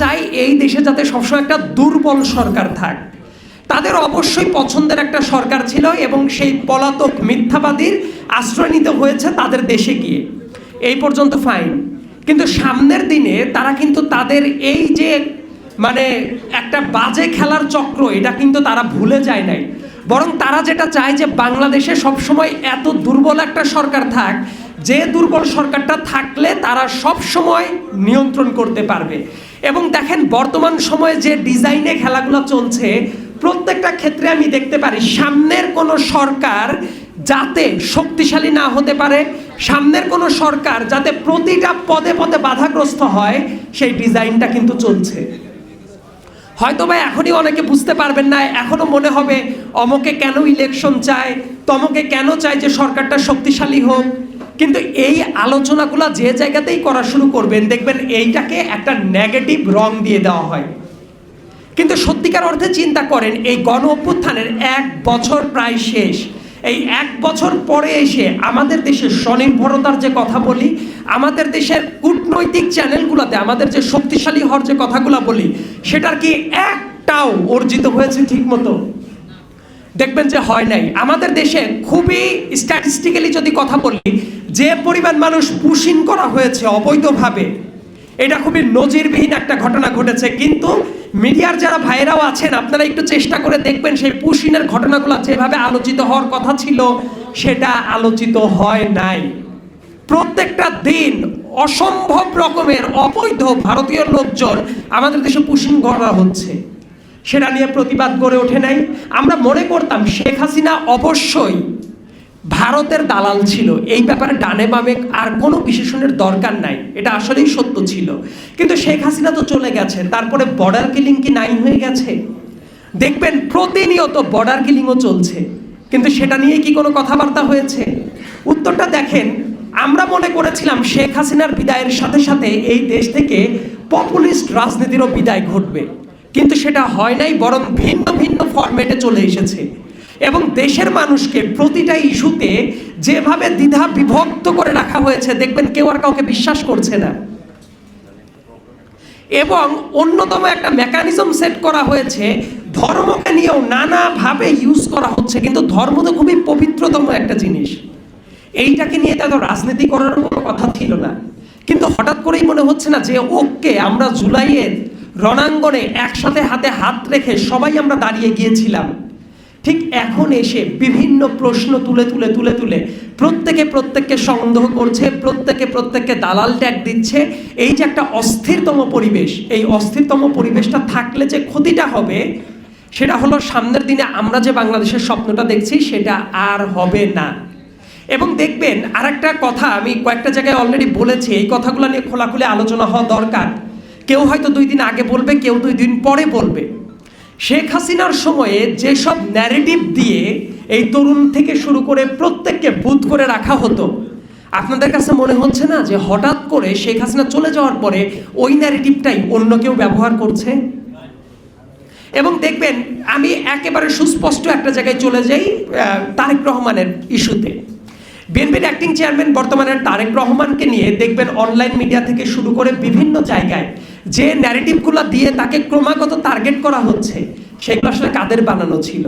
চায় এই দেশে যাতে সবসময় একটা দুর্বল সরকার থাক। তাদের অবশ্যই পছন্দের একটা সরকার ছিল এবং সেই পলাতক মিথ্যাবাদীর আশ্রয় নিতে হয়েছে তাদের দেশে গিয়ে। এই পর্যন্ত ফাইন কিন্তু সামনের দিনে তারা কিন্তু তাদের এই যে মানে একটা বাজে খেলার চক্র, এটা কিন্তু তারা ভুলে যায় নাই। বরং তারা যেটা চায় যে বাংলাদেশে সবসময় এত দুর্বল একটা সরকার থাক, যে দুর্বল সরকারটা থাকলে তারা সব সময় নিয়ন্ত্রণ করতে পারবে। এবং দেখেন বর্তমান সময়ে যে ডিজাইনে খেলাগুলো চলছে, প্রত্যেকটা ক্ষেত্রে আমি দেখতে পারি সামনের কোনো সরকার যাতে শক্তিশালী না হতে পারে, সামনের কোনো সরকার যাতে প্রতিটা পদে পদে বাধাগ্রস্ত হয়, সেই ডিজাইনটা কিন্তু চলছে। হয়তো বা এখনই অনেকে বুঝতে পারবেন না এখনও মনে হবে অমকে কেন ইলেকশন চায়, তমকে কেন চায় যে সরকারটা শক্তিশালী হোক। কিন্তু এই আলোচনাগুলো যে জায়গাতেই করা শুরু করবেন, দেখবেন এইটাকে একটা নেগেটিভ রং দিয়ে দেওয়া হয়। কিন্তু সত্যিকার অর্থে চিন্তা করেন, এই গণ অভ্যুত্থানের এক বছর প্রায় শেষ। এই এক বছর পরে এসে আমাদের দেশের স্বনির্ভরতার যে কথা বলি, আমাদের দেশের কূটনৈতিক চ্যানেলগুলোতে আমাদের যে শক্তিশালী হওয়ার যে কথাগুলো বলি, সেটার কি একটাও অর্জিত হয়েছে ঠিক মতো দেখবেন যে হয় নাই। আমাদের দেশে খুবই স্ট্যাটিস্টিক্যালি যদি কথা বলি, যে পরিমাণ মানুষ পুশিন করা হয়েছে অবৈধভাবে, এটা খুবই নজিরবিহীন একটা ঘটনা ঘটেছে। কিন্তু মিডিয়ার যারা ভাইরাও আছেন, আপনারা একটু চেষ্টা করে দেখবেন সেই পুশিনের ঘটনাগুলো যেভাবে আলোচিত হওয়ার কথা ছিল, সেটা আলোচিত হয় নাই। প্রত্যেকটা দিন অসম্ভব রকমের অবৈধ ভারতীয় লোকজন আমাদের দেশে পুশিন করা হচ্ছে। সেটা নিয়ে প্রতিবাদ গড়ে ওঠে নাই। আমরা মনে করতাম শেখ হাসিনা অবশ্যই ভারতের দালাল ছিল। এই ব্যাপারে ডানে বামে আর কোনো বিশেষণের দরকার নাই। এটা আসলেই সত্য ছিল। কিন্তু শেখ হাসিনা তো চলে গেছে। তারপরে বর্ডার কিলিং কি নাই হয়ে গেছে? দেখবেন প্রতিনিয়ত বর্ডার কিলিংও চলছে। কিন্তু সেটা নিয়ে কি কোনো কথাবার্তা হয়েছে? উত্তরটা দেখেন, আমরা মনে করেছিলাম শেখ হাসিনার বিদায়ের সাথে সাথে এই দেশ থেকে পপুলিস্ট রাজনীতিরও বিদায় ঘটবে। কিন্তু সেটা হয় নাই, বরং ভিন্ন ভিন্ন ফরম্যাটে চলে এসেছে। এবং দেশের মানুষকে প্রতিটা ইস্যুতে যেভাবে দ্বিধা বিভক্ত করে রাখা হয়েছে, দেখবেন কেউ আর কাউকে বিশ্বাস করছে না। এবং অন্যতম একটা মেকানিজম সেট করা হয়েছে, ধর্মকে নিয়েও নানাভাবে ইউজ করা হচ্ছে, কিন্তু ধর্ম তো খুবই পবিত্রতম একটা জিনিস। এইটাকে নিয়ে তো রাজনীতি করার কোনো কথা ছিল না। কিন্তু হঠাৎ করেই মনে হচ্ছে না যে, ওকে, আমরা জুলাইয়ের রণাঙ্গনে একসাথে হাতে হাত রেখে সবাই আমরা দাঁড়িয়ে গিয়েছিলাম। ঠিক এখন এসে বিভিন্ন প্রশ্ন তুলে তুলে তুলে তুলে প্রত্যেকে প্রত্যেককে সন্দেহ করছে, প্রত্যেকে প্রত্যেককে দালাল ট্যাগ দিচ্ছে। এই যে একটা অস্থিরতম পরিবেশ, এই অস্থিরতম পরিবেশটা থাকলে যে ক্ষতিটা হবে, সেটা হলো সামনের দিনে আমরা যে বাংলাদেশের স্বপ্নটা দেখছি, সেটা আর হবে না। এবং দেখবেন আর একটা কথা আমি কয়েকটা জায়গায় অলরেডি বলেছি, এই কথাগুলো নিয়ে খোলাখুলি আলোচনা হওয়া দরকার। কেউ হয়তো দুই দিন আগে বলবে, কেউ দুই দিন পরে বলবে। শেখ হাসিনার সময়ে যেসব ন্যারেটিভ দিয়ে এই তরুণ থেকে শুরু করে প্রত্যেককে বুধ করে রাখা হতো, আপনাদের কাছে মনে হচ্ছে না যে হঠাৎ করে শেখ হাসিনা চলে যাওয়ার পরে ওই ন্যারেটিভটাই অন্য কেউ ব্যবহার করছে? এবং দেখবেন, আমি একেবারে সুস্পষ্ট একটা জায়গায় চলে যাই তারেক রহমানের ইস্যুতে। বিএনপির অ্যাক্টিং চেয়ারম্যান বর্তমানে তারেক রহমানকে নিয়ে দেখবেন অনলাইন মিডিয়া থেকে শুরু করে বিভিন্ন জায়গায় যে ন্যারেটিভগুলো দিয়ে তাকে ক্রমাগত টার্গেট করা হচ্ছে, সেগুলো আসলে কাদের বানানো ছিল?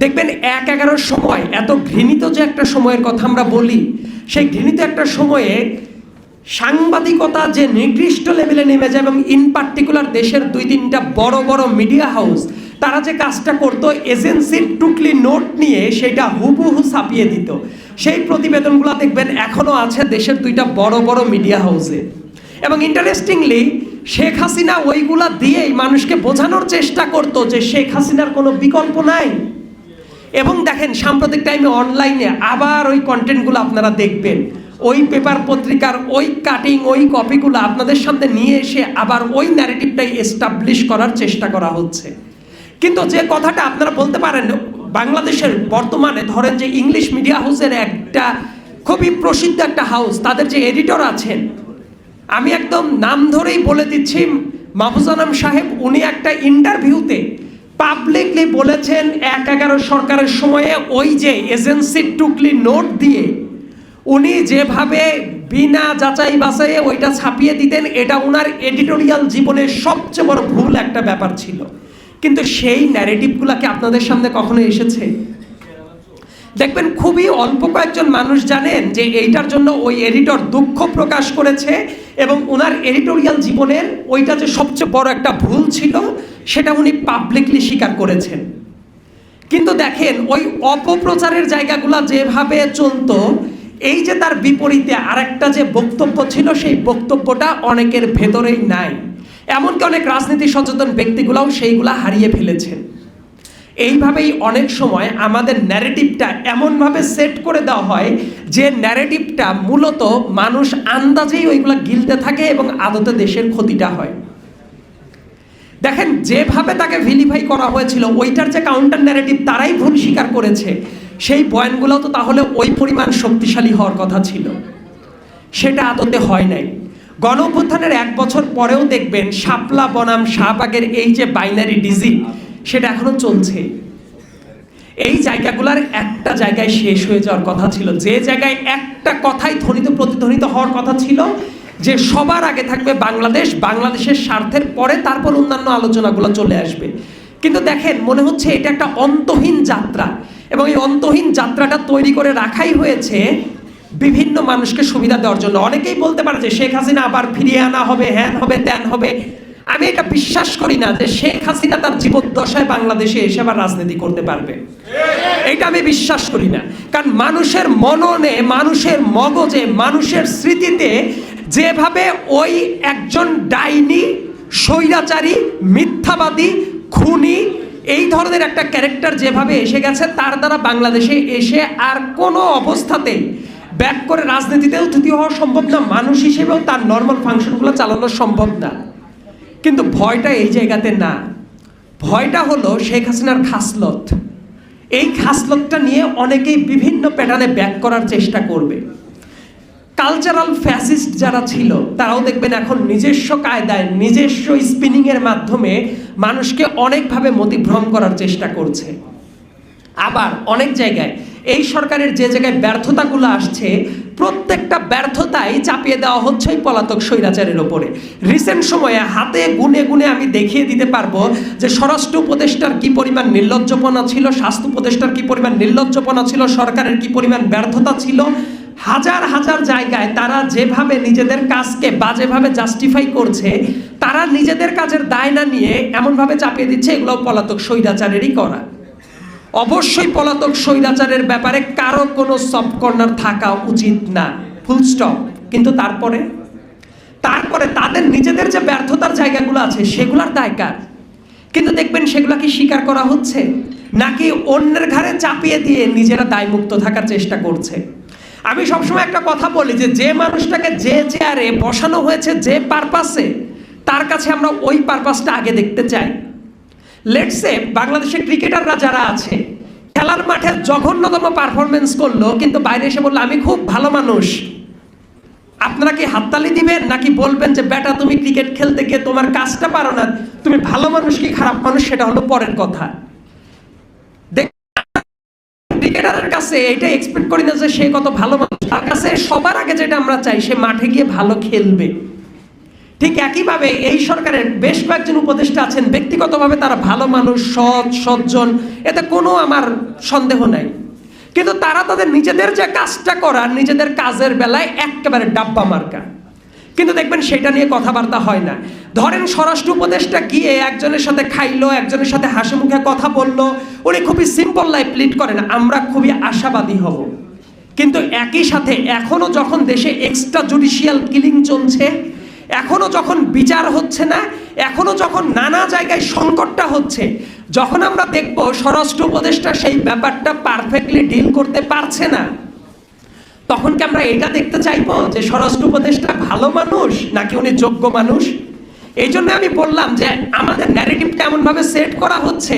দেখবেন এক এগারোর সময়, এত ঘৃণিত যে একটা সময়ের কথা আমরা বলি, সেই ঘৃণিত একটা সময়ে সাংবাদিকতা যে নির্দিষ্ট লেভেলে নেমে যায় এবং ইন পার্টিকুলার দেশের দুই তিনটা বড় বড় মিডিয়া হাউস তারা যে কাজটা করতো এজেন্সির টুকলি নোট নিয়ে সেটা হুবহু ছাপিয়ে দিত। সেই প্রতিবেদনগুলো দেখবেন এখনও আছে দেশের দুইটা বড় বড় মিডিয়া হাউসে এবং ইন্টারেস্টিংলি শেখ হাসিনা ওইগুলা দিয়েই মানুষকে বোঝানোর চেষ্টা করতো যে শেখ হাসিনার কোনো বিকল্প নাই। এবং দেখেন, সাম্প্রতিক টাইমে অনলাইনে আবার ওই কন্টেন্টগুলো আপনারা দেখবেন। ওই পেপার পত্রিকার ওই কাটিং ওই কপিগুলো আপনাদের সামনে নিয়ে এসে আবার ওই ন্যারেটিভটাই এস্টাবলিশ করার চেষ্টা করা হচ্ছে। কিন্তু যে কথাটা আপনারা বলতে পারেন, বাংলাদেশের বর্তমানে ধরেন যে ইংলিশ মিডিয়া হাউসের একটা খুবই প্রসিদ্ধ একটা হাউস তাদের যে এডিটর আছেন আমি একদম নাম ধরেই বলে দিচ্ছি মাহফুজানাম সাহেব, উনি একটা ইন্টারভিউতে পাবলিকলি বলেছেন, এক এগারো সরকারের সময়ে ওই যে এজেন্সির টুকলি নোট দিয়ে উনি যেভাবে বিনা যাচাই বাছাইয়ে ওইটা ছাপিয়ে দিতেন, এটা ওনার এডিটোরিয়াল জীবনের সবচেয়ে বড় ভুল একটা ব্যাপার ছিল। কিন্তু সেই ন্যারেটিভগুলো কি আপনাদের সামনে কখনো এসেছে? দেখবেন, খুবই অল্প কয়েকজন মানুষ জানেন যে এইটার জন্য ওই এডিটর দুঃখ প্রকাশ করেছে এবং ওনার এডিটোরিয়াল জীবনের ওইটা যে সবচেয়ে বড় একটা ভুল ছিল, সেটা উনি পাবলিকলি স্বীকার করেছেন। কিন্তু দেখেন, ওই অপপ্রচারের জায়গাগুলো যেভাবে চলতো, এই যে তার বিপরীতে আরেকটা যে বক্তব্য ছিল, সেই বক্তব্যটা অনেকের ভেতরেই নাই। এমনকি অনেক রাজনীতি সচেতন ব্যক্তিগুলাও সেইগুলা হারিয়ে ফেলেছেন। এইভাবেই অনেক সময় আমাদের ন্যারেটিভটা এমনভাবে সেট করে দেওয়া হয় যে ন্যারেটিভটা মূলত মানুষ আন্দাজেই ওইগুলা গিলতে থাকে এবং আদতে দেশের ক্ষতিটা হয়। দেখেন, যেভাবে তাকে ভিলিফাই করা হয়েছিল, ওইটার যে কাউন্টার ন্যারেটিভ তারাই ভুল স্বীকার করেছে। সেই বয়ানগুলো তো তাহলে ওই পরিমাণ শক্তিশালী হওয়ার কথা ছিল। সেটা আদতে হয় নাই। গণ এক বছর পরেও দেখবেন, শাপলা বনাম শাহবাগের এই যে বাইনারি ডিজিট সেটা এখনও চলছে। এই জায়গাগুলার একটা জায়গায় শেষ হয়ে যাওয়ার কথা ছিল। যে জায়গায় একটা কথাই ধ্বনিত প্রতিধ্বনিত হওয়ার কথা ছিল, যে সবার আগে থাকবে বাংলাদেশ, বাংলাদেশের স্বার্থের পরে তারপর অন্যান্য আলোচনাগুলো চলে আসবে। কিন্তু দেখেন, মনে হচ্ছে এটা একটা অন্তহীন যাত্রা। এবং এই অন্তহীন যাত্রাটা তৈরি করে রাখাই হয়েছে বিভিন্ন মানুষকে সুবিধা দেওয়ার জন্য। অনেকেই বলতে পারে যে শেখ হাসিনা আবার ফিরিয়ে আনা হবে, হ্যান হবে, ত্যান হবে। আমি এটা বিশ্বাস করি না যে শেখ হাসিনা তার জীবদ্দশায় বাংলাদেশে এসে আবার রাজনীতি করতে পারবে। এটা আমি বিশ্বাস করি না। কারণ মানুষের মননে, মানুষের মগজে, মানুষের স্মৃতিতে যেভাবে ওই একজন ডাইনি, স্বৈরাচারী, মিথ্যাবাদী, খুনি, এই ধরনের একটা ক্যারেক্টার যেভাবে এসে গেছে, তার দ্বারা বাংলাদেশে এসে আর কোনো অবস্থাতেই ব্যাক করে রাজনীতিতেও তৃতীয় হওয়া সম্ভব না। মানুষ হিসেবেও তার নর্মাল ফাংশনগুলো চালানো সম্ভব না। কিন্তু ভয়টা এই জায়গাতে না। ভয়টা হলো শেখ হাসিনার খাসলত। এই খাসলতটা নিয়ে অনেকেই বিভিন্ন প্যাটার্নে ব্যাক করার চেষ্টা করবে। কালচারাল ফ্যাসিস্ট যারা ছিল, তারাও দেখবেন এখন নিজস্ব কায়দায়, নিজস্ব স্পিনিংয়ের মাধ্যমে মানুষকে অনেকভাবে মতিভ্রম করার চেষ্টা করছে। আবার অনেক জায়গায়, এই সরকারের যে জায়গায় ব্যর্থতাগুলো আসছে প্রত্যেকটা ব্যর্থতাই চাপিয়ে দেওয়া হচ্ছে পলাতক স্বৈরাচারের ওপরে। রিসেন্ট সময়ে হাতে গুনে গুনে আমি দেখিয়ে দিতে পারব যে স্বরাষ্ট্র উপদেষ্টার কি পরিমাণ নির্লজ্জপনা ছিল, স্বাস্থ্য উপদেষ্টার কি পরিমাণ নির্লজ্জপনা ছিল, সরকারের কি পরিমাণ ব্যর্থতা ছিল, হাজার হাজার জায়গায় তারা যেভাবে নিজেদের কাজকে বাজেভাবে জাস্টিফাই করছে, তারা নিজেদের কাজের দায় না নিয়ে এমনভাবে চাপিয়ে দিচ্ছে এগুলো পলাতক স্বৈরাচারেরই করা। অবশ্যই পলাতক স্বৈরাচারের ব্যাপারে কারও কোনো সফট কর্নার থাকা উচিত না। ফুল স্টপ কিন্তু তারপরে? তারপরে তাদের নিজেদের যে ব্যর্থতার জায়গাগুলো আছে, সেগুলোর দায়কার। কিন্তু দেখবেন সেগুলো কি স্বীকার করা হচ্ছে? নাকি অন্যের ঘাড়ে চাপিয়ে দিয়ে নিজেরা দায়মুক্ত থাকার চেষ্টা করছে? আমি সবসময় একটা কথা বলি যে যে মানুষটাকে যে চেয়ারে বসানো হয়েছে, যে পারপাসে তার কাছে আমরা ওই পারপাসটা আগে দেখতে চাই। লেটসে বাংলাদেশের ক্রিকেটাররা যারা আছে খেলার মাঠে জঘন্যতম পারফরমেন্স করল, কিন্তু বাইরে এসে বলল, আমি খুব ভালো মানুষ। আপনারা কি হাততালি দিবেন নাকি বলবেন যে, বেটা, তুমি ক্রিকেট খেলতে গিয়ে তোমার কাজটা পারো না, তুমি ভালো মানুষ কি খারাপ মানুষ? সেটা হলো পরের কথা। ক্রিকেটারের কাছে এটা এক্সপেক্ট করি না যে সে কত ভালো মানুষ। তার কাছে সবার আগে যেটা আমরা চাই, সে মাঠে গিয়ে ভালো খেলবে। ঠিক একইভাবে এই সরকারের বেশ কয়েকজন উপদেষ্টা আছেন, ব্যক্তিগতভাবে তারা ভালো মানুষ, সৎ, সজ্জন, এতে কোনো আমার সন্দেহ নাই। কিন্তু তারা তাদের নিজেদের যে কাজটা করার নিজেদের কাজের বেলায় একেবারে ডাব্বা মার্কা। কিন্তু দেখবেন সেটা নিয়ে কথাবার্তা হয় না। ধরেন স্বরাষ্ট্র উপদেশটা গিয়ে একজনের সাথে খাইলো, একজনের সাথে হাসি মুখে কথা বলল, উনি খুবই সিম্পল লাইফ লিড করেন, আমরা খুবই আশাবাদী হব। কিন্তু একই সাথে এখনও যখন দেশে এক্সট্রা জুডিশিয়াল কিলিং চলছে এখনও যখন বিচার হচ্ছে না, এখনও যখন নানা জায়গায় সংকটটা হচ্ছে, যখন আমরা দেখব স্বরাষ্ট্র উপদেশটা সেই ব্যাপারটা পারফেক্টলি ডিল করতে পারছে না, তখন কি আমরা এটা দেখতে চাইব যে স্বরাষ্ট্র উপদেশটা ভালো মানুষ নাকি উনি যোগ্য মানুষ? এই জন্য আমি বললাম যে আমাদের ন্যারেটিভটা এমনভাবে সেট করা হচ্ছে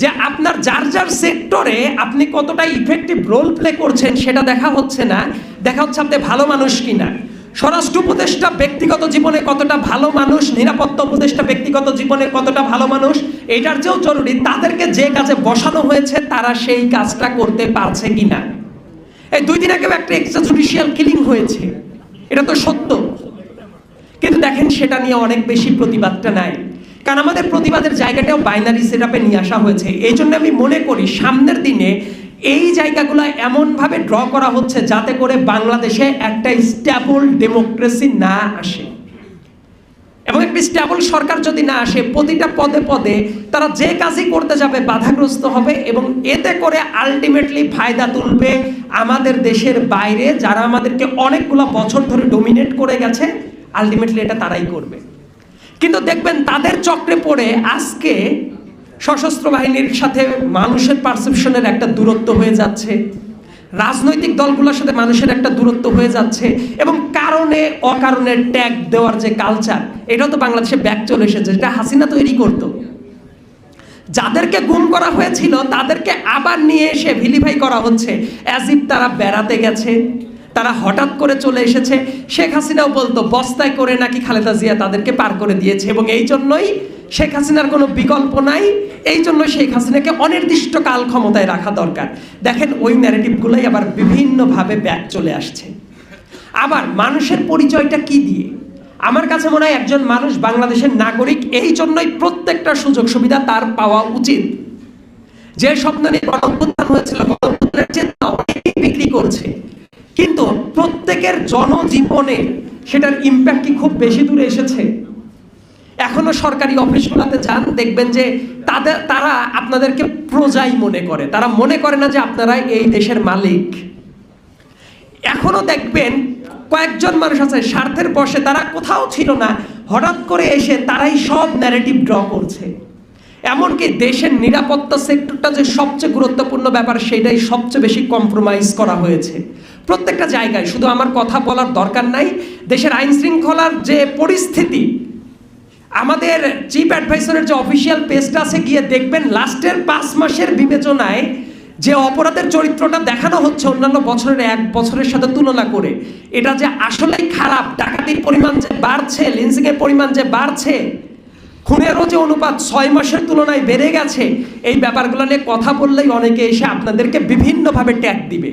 যে আপনার যার যার সেক্টরে আপনি কতটা ইফেক্টিভ রোল প্লে করছেন সেটা দেখা হচ্ছে না, দেখা হচ্ছে আপনি ভালো মানুষ কিনা। স্বরাষ্ট্র উপদেষ্টা ব্যক্তিগত জীবনে কতটা ভালো মানুষ, নিরাপত্তা উপদেষ্টা ব্যক্তিগত জীবনে কতটা ভালো মানুষ, এটার চেয়েও জরুরি তাদেরকে যে কাজে বসানো হয়েছে, তারা সেই কাজটা করতে পারছে কিনা। এই দুই দিন আগেও একটা এক্সট্রা জুডিশিয়াল কিলিং হয়েছে। এটা তো সত্য। কিন্তু দেখেন, সেটা নিয়ে অনেক বেশি প্রতিবাদটা নাই। কারণ আমাদের প্রতিবাদের জায়গাটাও বাইনারি সেটআপে নিয়ে আসা হয়েছে। এই জন্য আমি মনে করি, সামনের দিনে এই জায়গাগুলো এমনভাবে ড্র করা হচ্ছে যাতে করে বাংলাদেশে একটা স্ট্যাবল ডেমোক্রেসি না আসে। এবং একটি স্ট্যাবল সরকার যদি না আসে, প্রতিটা পদে পদে তারা যে কাজই করতে যাবে বাধাগ্রস্ত হবে এবং এতে করে আলটিমেটলি ফায়দা তুলবে আমাদের দেশের বাইরে যারা আমাদেরকে অনেকগুলো বছর ধরে ডোমিনেট করে গেছে আলটিমেটলি এটা তারাই করবে। কিন্তু দেখবেন তাদের চক্রে পড়ে আজকে সশস্ত্র বাহিনীর সাথে মানুষের পারসেপশনের একটা দূরত্ব হয়ে যাচ্ছে। রাজনৈতিক দলগুলোর সাথে মানুষের একটা দূরত্ব হয়ে যাচ্ছে এবং কারণে অকারণে ট্যাগ দেওয়ার যে কালচার এটাও তো বাংলাদেশে ব্যাক চলে এসেছে যেটা হাসিনা তৈরি করতো। যাদেরকে গুম করা হয়েছিল, তাদেরকে আবার নিয়ে এসে ভিলিফাই করা হচ্ছে। অ্যাজ ইফ তারা বেড়াতে গেছে, তারা হঠাৎ করে চলে এসেছে। শেখ হাসিনাও বলতো, বস্তায় করে নাকি খালেদা জিয়া তাদেরকে পার করে দিয়েছে এবং এই জন্যই শেখ হাসিনার কোনো বিকল্প নাই। এই জন্য শেখ হাসিনাকে অনির্দিষ্ট কাল ক্ষমতায় রাখা দরকার। দেখেন, ওই ন্যারেটিভগুলোই আবার বিভিন্নভাবে ব্যাক চলে আসছে। আবার মানুষের পরিচয়টা কি দিয়ে? আমার কাছে মনে হয় একজন মানুষ বাংলাদেশের নাগরিক এই জন্যই প্রত্যেকটা সুযোগ সুবিধা তার পাওয়া উচিত। যে স্বপ্ন নিয়ে গণঅভ্যুত্থান হয়েছিল অনেকেই বিক্রি করছে। কিন্তু প্রত্যেকের জনজীবনে সেটার ইম্প্যাক্ট কি খুব বেশি দূরে এসেছে? এখনও সরকারি অফিসগুলোতে যান, দেখবেন যে তাদের, তারা আপনাদেরকে প্রজাই মনে করে। তারা মনে করে না যে আপনারা এই দেশের মালিক। এখনও দেখবেন কয়েকজন মানুষ আছে, স্বার্থের বসে তারা কোথাও ছিল না। হঠাৎ করে এসে তারাই সব ন্যারেটিভ ড্র করছে। এমনকি দেশের নিরাপত্তা সেক্টরটা যে সবচেয়ে গুরুত্বপূর্ণ ব্যাপার, সেটাই সবচেয়ে বেশি কম্প্রোমাইজ করা হয়েছে। প্রত্যেকটা জায়গায়, শুধু আমার কথা বলার দরকার নাই, দেশের আইন শৃঙ্খলার যে পরিস্থিতি আমাদের চিফ অ্যাডভাইসরের যে অফিসিয়াল পেজটা আছে, গিয়ে দেখবেন লাস্টের পাঁচ মাসের বিবেচনায় যে অপরাধের চরিত্রটা দেখানো হচ্ছে অন্যান্য বছরের এক বছরের সাথে তুলনা করে, এটা যে আসলেই খারাপ ডাকাতির পরিমাণ যে বাড়ছে লিন্সিং এর পরিমাণ যে বাড়ছে, খুনেরও যে অনুপাত ছয় মাসের তুলনায় বেড়ে গেছে, এই ব্যাপারগুলো নিয়ে কথা বললেই অনেকে এসে আপনাদেরকে বিভিন্নভাবে ট্যাগ দিবে।